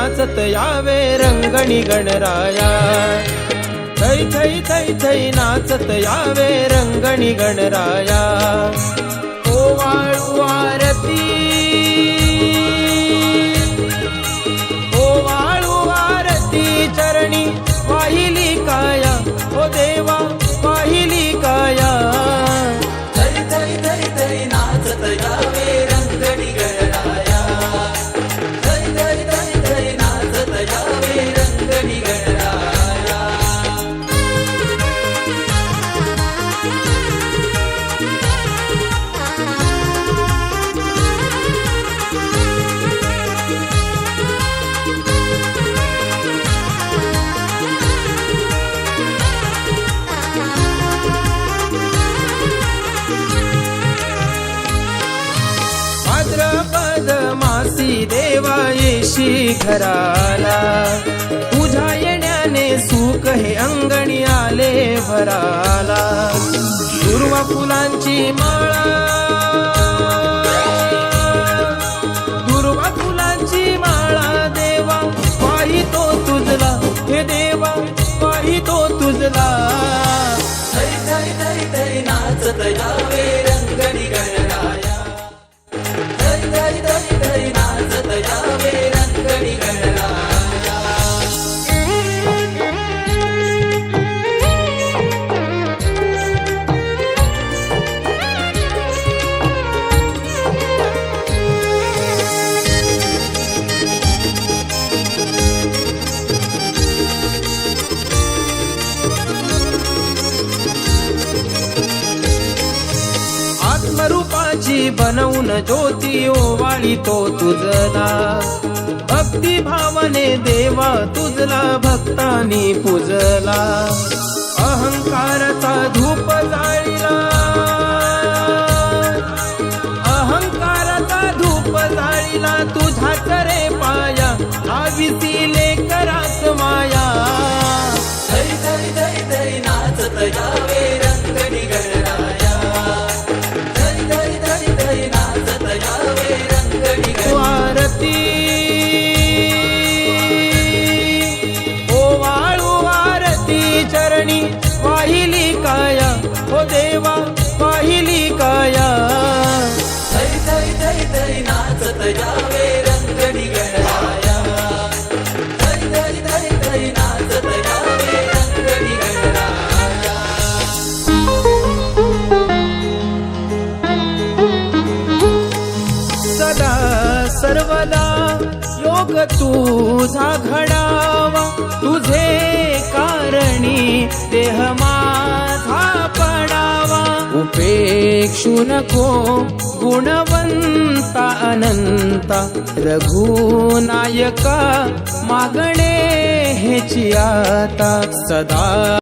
नाचत यावे रंगणी गणराया. थै थै थै थै नाचत यावे रंगणी गणराया. ओ वाळू आरती. ओ वाळू आरती चरणी वाहिली काया. ओ देवा वाहिली काया. थै थै थै थै नाचत या येशी घराला. तुझ्या येण्याने सुख हे अंगणी आले भराला. दुर्वा फुलांची माळा. दुर्वा फुलांची माळा देवा पाहितो तुझला. हे देवा पाहितो तुझला. थरी नाचत यावे स्वरूपाची बनवून ज्योती ओवाळी तो तुझला. भक्ती भावने देवा तुझला भक्तानी पूजला. अहंकाराचा धूप जाळीला सर्वदा योग तुझा घडावा. तुझे कारणी देह माझा पडावा. उपेक्षु नको गुणवंता अनंता. रघुनायका मागणे हेची आता. सदा